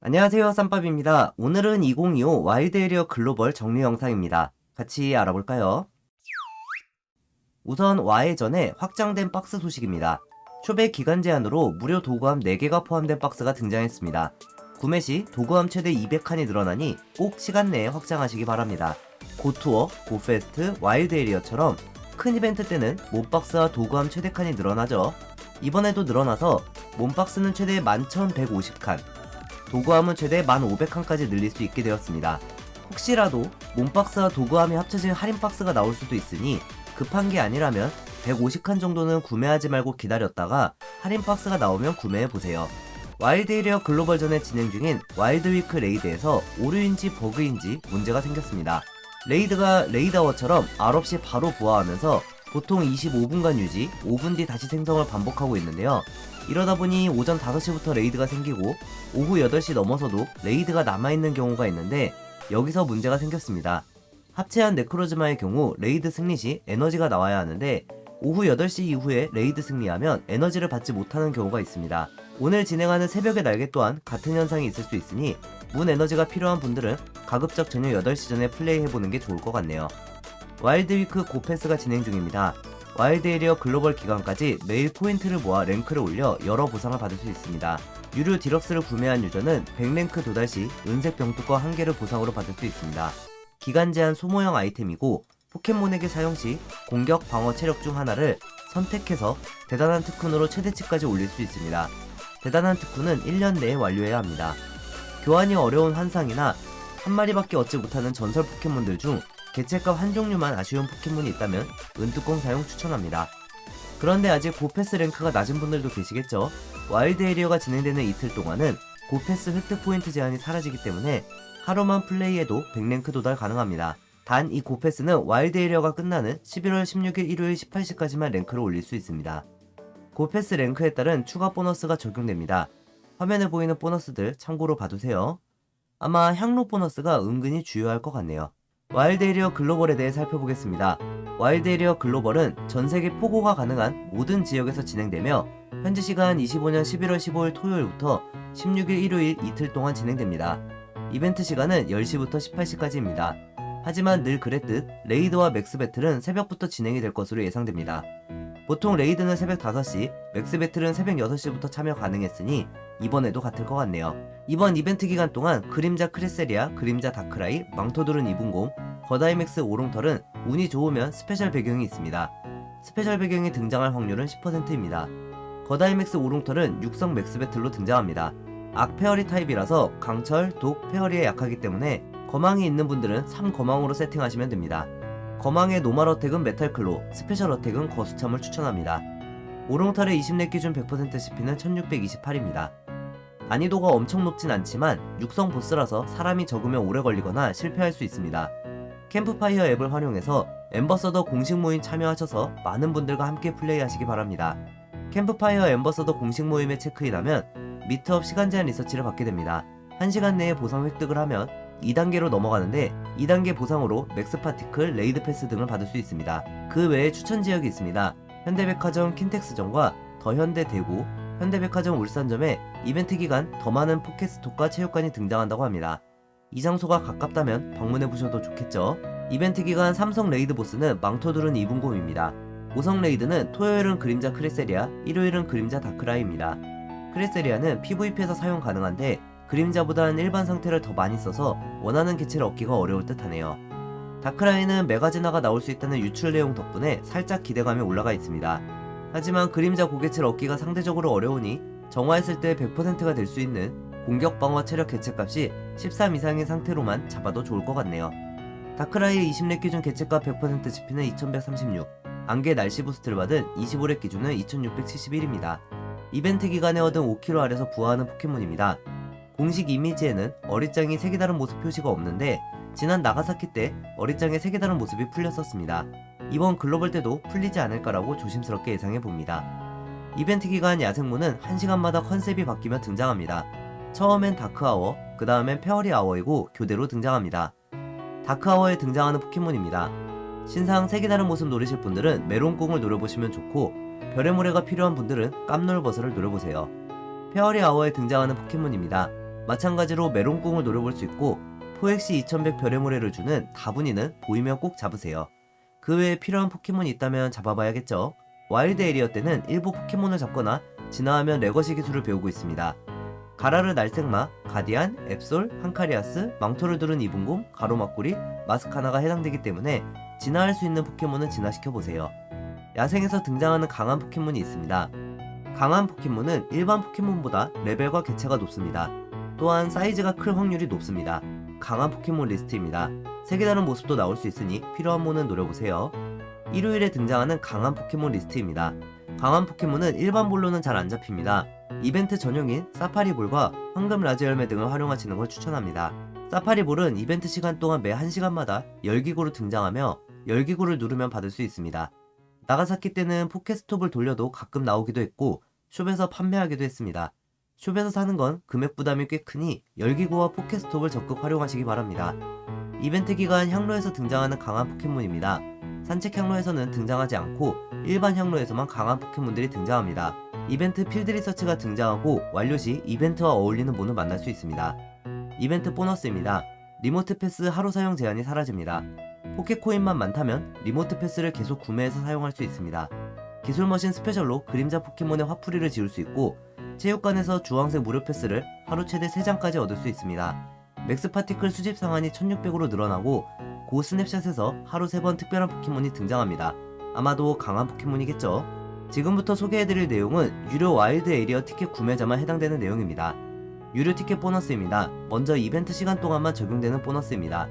안녕하세요 쌈밥입니다. 오늘은 2025 와일드 에리어 글로벌 정리 영상입니다. 같이 알아볼까요? 우선 와해 전에 확장된 박스 소식입니다. 초배 기간 제한으로 무료 도구함 4개가 포함된 박스가 등장했습니다. 구매 시 도구함 최대 200칸이 늘어나니 꼭 시간 내에 확장하시기 바랍니다. 고투어, 고페스트, 와일드 에리어처럼 큰 이벤트 때는 몸박스와 도구함 최대 칸이 늘어나죠. 이번에도 늘어나서 몸박스는 최대 11,150칸, 도구함은 최대 1,500칸까지 늘릴 수 있게 되었습니다. 혹시라도 몸박스와 도구함이 합쳐진 할인 박스가 나올 수도 있으니 급한 게 아니라면 150칸 정도는 구매하지 말고 기다렸다가 할인 박스가 나오면 구매해 보세요. 와일드 에리어 글로벌전에 진행 중인 와일드 위크 레이드에서 오류인지 버그인지 문제가 생겼습니다. 레이드가 레이더워처럼 알 없이 바로 부화하면서 보통 25분간 유지, 5분 뒤 다시 생성을 반복하고 있는데요. 이러다 보니 오전 5시부터 레이드가 생기고 오후 8시 넘어서도 레이드가 남아있는 경우가 있는데 여기서 문제가 생겼습니다. 합체한 네크로즈마의 경우 레이드 승리 시 에너지가 나와야 하는데 오후 8시 이후에 레이드 승리하면 에너지를 받지 못하는 경우가 있습니다. 오늘 진행하는 새벽의 날개 또한 같은 현상이 있을 수 있으니 문 에너지가 필요한 분들은 가급적 저녁 8시 전에 플레이해보는 게 좋을 것 같네요. 와일드 위크 고패스가 진행 중입니다. 와일드 에리어 글로벌 기간까지 매일 포인트를 모아 랭크를 올려 여러 보상을 받을 수 있습니다. 유료 디럭스를 구매한 유저는 100랭크 도달 시 은색 병뚜껑 한 개를 보상으로 받을 수 있습니다. 기간 제한 소모형 아이템이고 포켓몬에게 사용 시 공격, 방어, 체력 중 하나를 선택해서 대단한 특훈으로 최대치까지 올릴 수 있습니다. 대단한 특훈은 1년 내에 완료해야 합니다. 교환이 어려운 환상이나 한 마리밖에 얻지 못하는 전설 포켓몬들 중 개체값 한 종류만 아쉬운 포켓몬이 있다면 은뚜껑 사용 추천합니다. 그런데 아직 고패스 랭크가 낮은 분들도 계시겠죠? 와일드 에리어가 진행되는 이틀 동안은 고패스 획득 포인트 제한이 사라지기 때문에 하루만 플레이해도 100랭크 도달 가능합니다. 단 이 고패스는 와일드 에리어가 끝나는 11월 16일 일요일 18시까지만 랭크를 올릴 수 있습니다. 고패스 랭크에 따른 추가 보너스가 적용됩니다. 화면에 보이는 보너스들 참고로 봐두세요. 아마 향로 보너스가 은근히 주요할 것 같네요. 와일드 에리어 글로벌에 대해 살펴보겠습니다. 와일드 에리어 글로벌은 전 세계 포고가 가능한 모든 지역에서 진행되며 현지 시간 25년 11월 15일 토요일부터 16일 일요일 이틀 동안 진행됩니다. 이벤트 시간은 10시부터 18시까지입니다. 하지만 늘 그랬듯 레이드와 맥스 배틀은 새벽부터 진행이 될 것으로 예상됩니다. 보통 레이드는 새벽 5시, 맥스 배틀은 새벽 6시부터 참여 가능했으니 이번에도 같을 것 같네요. 이번 이벤트 기간 동안 그림자 크레세리아, 그림자 다크라이, 망토들은 이분곰, 거다이맥스 오롱털은 운이 좋으면 스페셜 배경이 있습니다. 스페셜 배경이 등장할 확률은 10%입니다. 거다이맥스 오롱털은 육성 맥스 배틀로 등장합니다. 악 페어리 타입이라서 강철, 독, 페어리에 약하기 때문에 거망이 있는 분들은 3거망으로 세팅하시면 됩니다. 거망의 노멀 어택은 메탈클로, 스페셜 어택은 거수참을 추천합니다. 오롱털의 20렙 기준 100% CP는 1628입니다. 난이도가 엄청 높진 않지만 육성 보스라서 사람이 적으면 오래 걸리거나 실패할 수 있습니다. 캠프파이어 앱을 활용해서 엠버서더 공식 모임 참여하셔서 많은 분들과 함께 플레이하시기 바랍니다. 캠프파이어 엠버서더 공식 모임에 체크인하면 미트업 시간 제한 리서치를 받게 됩니다. 1시간 내에 보상 획득을 하면 2단계로 넘어가는데 2단계 보상으로 맥스 파티클, 레이드 패스 등을 받을 수 있습니다. 그 외에 추천 지역이 있습니다. 현대백화점 킨텍스점과 더현대 대구, 현대백화점 울산점에 이벤트 기간 더 많은 포켓스톡과 체육관이 등장한다고 합니다. 이 장소가 가깝다면 방문해 보셔도 좋겠죠. 이벤트 기간 삼성 레이드 보스는 망토들은 이분곰입니다. 5성 레이드는 토요일은 그림자 크레세리아, 일요일은 그림자 다크라이입니다. 크레세리아는 PVP에서 사용 가능한데 그림자보다는 일반 상태를 더 많이 써서 원하는 개체를 얻기가 어려울 듯 하네요. 다크라이는 메가지나가 나올 수 있다는 유출 내용 덕분에 살짝 기대감이 올라가 있습니다. 하지만 그림자 고개체를 얻기가 상대적으로 어려우니 정화했을 때 100%가 될 수 있는 공격 방어 체력 개체값이 13 이상인 상태로만 잡아도 좋을 것 같네요. 다크라이의 20렙 기준 개체값 100% GP는 2136, 안개 날씨 부스트를 받은 25렙 기준은 2671입니다. 이벤트 기간에 얻은 5kg 아래서 부화하는 포켓몬입니다. 공식 이미지에는 어릿장이 색이 다른 모습 표시가 없는데 지난 나가사키 때 어릿장의 색이 다른 모습이 풀렸었습니다. 이번 글로벌 때도 풀리지 않을 까라고 조심스럽게 예상해 봅니다. 이벤트 기간 야생모는 1시간마다 컨셉이 바뀌며 등장합니다. 처음엔 다크아워, 그 다음엔 페어리 아워이고 교대로 등장합니다. 다크아워에 등장하는 포켓몬입니다. 신상 색이 다른 모습 노리실 분들은 메론공을 노려보시면 좋고 별의 모래가 필요한 분들은 깜놀버섯을 노려보세요. 페어리 아워에 등장하는 포켓몬입니다. 마찬가지로 메론꽁을 노려볼 수 있고 포획시 2100 별의 모래를 주는 다분이는 보이면 꼭 잡으세요. 그 외에 필요한 포켓몬이 있다면 잡아봐야겠죠. 와일드 에리어 때는 일부 포켓몬을 잡거나 진화하면 레거시 기술을 배우고 있습니다. 가라르 날생마, 가디안, 앱솔, 한카리아스, 망토를 두른 이분곰, 가로막구리, 마스카나가 해당되기 때문에 진화할 수 있는 포켓몬은 진화시켜보세요. 야생에서 등장하는 강한 포켓몬이 있습니다. 강한 포켓몬은 일반 포켓몬보다 레벨과 개체가 높습니다. 또한 사이즈가 클 확률이 높습니다. 강한 포켓몬 리스트입니다. 색이 다른 모습도 나올 수 있으니 필요한 모는 노려보세요. 일요일에 등장하는 강한 포켓몬 리스트입니다. 강한 포켓몬은 일반 볼로는 잘 안 잡힙니다. 이벤트 전용인 사파리볼과 황금 라지 열매 등을 활용하시는 걸 추천합니다. 사파리볼은 이벤트 시간 동안 매 1시간마다 열기구로 등장하며 열기구를 누르면 받을 수 있습니다. 나가사키 때는 포켓스톱을 돌려도 가끔 나오기도 했고 숍에서 판매하기도 했습니다. 숍에서 사는 건 금액 부담이 꽤 크니 열기구와 포켓스톱을 적극 활용하시기 바랍니다. 이벤트 기간 향로에서 등장하는 강한 포켓몬입니다. 산책 향로에서는 등장하지 않고 일반 향로에서만 강한 포켓몬들이 등장합니다. 이벤트 필드 리서치가 등장하고 완료 시 이벤트와 어울리는 모는 만날 수 있습니다. 이벤트 보너스입니다. 리모트 패스 하루 사용 제한이 사라집니다. 포켓코인만 많다면 리모트 패스를 계속 구매해서 사용할 수 있습니다. 기술 머신 스페셜로 그림자 포켓몬의 화풀이를 지울 수 있고 체육관에서 주황색 무료 패스를 하루 최대 3장까지 얻을 수 있습니다. 맥스 파티클 수집 상한이 1600으로 늘어나고 고 스냅샷에서 하루 3번 특별한 포켓몬이 등장합니다. 아마도 강한 포켓몬이겠죠? 지금부터 소개해드릴 내용은 유료 와일드 에리어 티켓 구매자만 해당되는 내용입니다. 유료 티켓 보너스입니다. 먼저 이벤트 시간 동안만 적용되는 보너스입니다.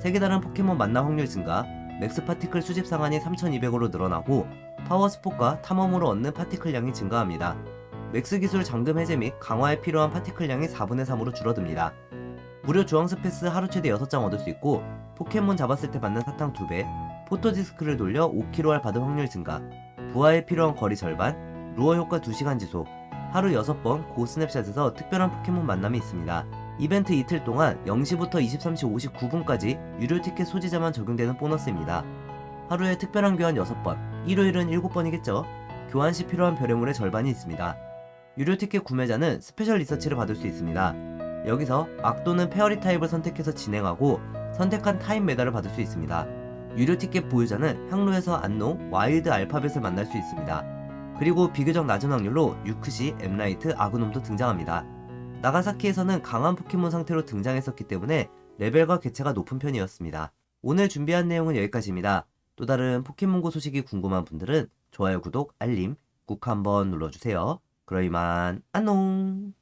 색이 다른 포켓몬 만나 확률 증가, 맥스 파티클 수집 상한이 3200으로 늘어나고 파워 스포과 탐험으로 얻는 파티클량이 증가합니다. 맥스 기술 잠금 해제 및 강화에 필요한 파티클량이 4분의 3으로 줄어듭니다. 무료 주황색 패스 하루 최대 6장 얻을 수 있고 포켓몬 잡았을 때 받는 사탕 2배, 포토디스크를 돌려 5kg알 받을 확률 증가, 부하에 필요한 거리 절반, 루어 효과 2시간 지속, 하루 6번 고 스냅샷에서 특별한 포켓몬 만남이 있습니다. 이벤트 이틀 동안 0시부터 23시 59분까지 유료 티켓 소지자만 적용되는 보너스입니다. 하루에 특별한 교환 6번, 일요일은 7번이겠죠? 교환 시 필요한 별의물의 절반이 있습니다. 유료 티켓 구매자는 스페셜 리서치를 받을 수 있습니다. 여기서 악 또는 페어리 타입을 선택해서 진행하고 선택한 타임 메달을 받을 수 있습니다. 유료 티켓 보유자는 향로에서 안농, 와일드 알파벳을 만날 수 있습니다. 그리고 비교적 낮은 확률로 유크시, 엠라이트, 아그놈도 등장합니다. 나가사키에서는 강한 포켓몬 상태로 등장했었기 때문에 레벨과 개체가 높은 편이었습니다. 오늘 준비한 내용은 여기까지입니다. 또 다른 포켓몬고 소식이 궁금한 분들은 좋아요, 구독, 알림 꾹 한번 눌러주세요. 그럼 이만 안녕